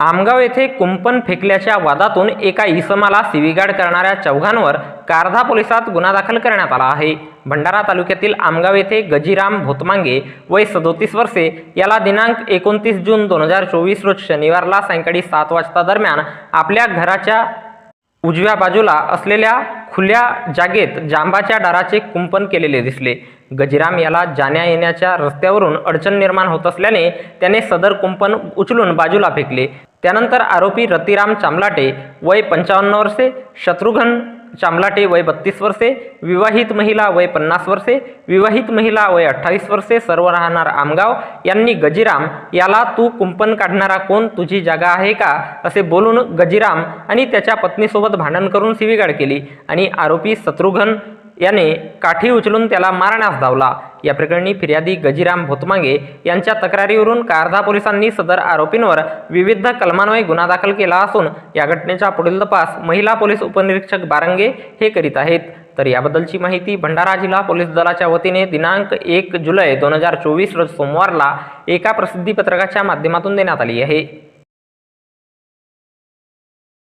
आमगाव येथे कुंपण फेकल्याच्या वादातून एका इसमाला सिविगाड करणाऱ्या चौघांवर कारधा पोलिसात गुन्हा दाखल करण्यात आला आहे. भंडारा तालुक्यातील आमगाव येथे गजीराम भोतमांगे वय सदोतीस वर्षे याला दिनांक एकोणतीस जून दोन हजार चोवीस रोज शनिवारला सायंकाळी सात वाजता दरम्यान आपल्या घराच्या उजव्या बाजूला असलेल्या खुल्या जागेत जांबाच्या डाराचे कुंपण केलेले दिसले. गजिराम याला जाण्या येण्याच्या रस्त्यावरून अडचण निर्माण होत असल्याने त्याने सदर कुंपण उचलून बाजूला फेकले. त्यानंतर आरोपी रतिराम चामलाटे वय पंचावन्न वर्षे शत्रुघ्न चामलाटे वय बत्तीस वर्षे विवाहित महिला वय पन्नास वर्षे विवाहित महिला वय अठ्ठावीस वर्षे सर्व राहणार आमगाव. यांनी गजिराम याला तू कुंपण काढणारा कोण? तुझी जागा आहे का? असे बोलून गजिराम आणि त्याच्या पत्नीसोबत भांडण करून शिवीगाळ केली आणि आरोपी शत्रुघ्न याने काठी उचलून त्याला मारण्यास धावला. या प्रकरणी फिर्यादी गजिराम भोतमांगे यांच्या तक्रारीवरून कारधा पोलिसांनी सदर आरोपींवर विविध कलमान्वये गुन्हा दाखल केला असून या घटनेचा पुढील तपास महिला पोलीस उपनिरीक्षक बारंगे हे करीत आहेत. तर याबद्दलची माहिती भंडारा जिल्हा पोलीस दलाच्या वतीने दिनांक एक जुलै दोन हजार चोवीस रोज सोमवारला एका प्रसिद्धीपत्रकाच्या माध्यमातून देण्यात आली आहे.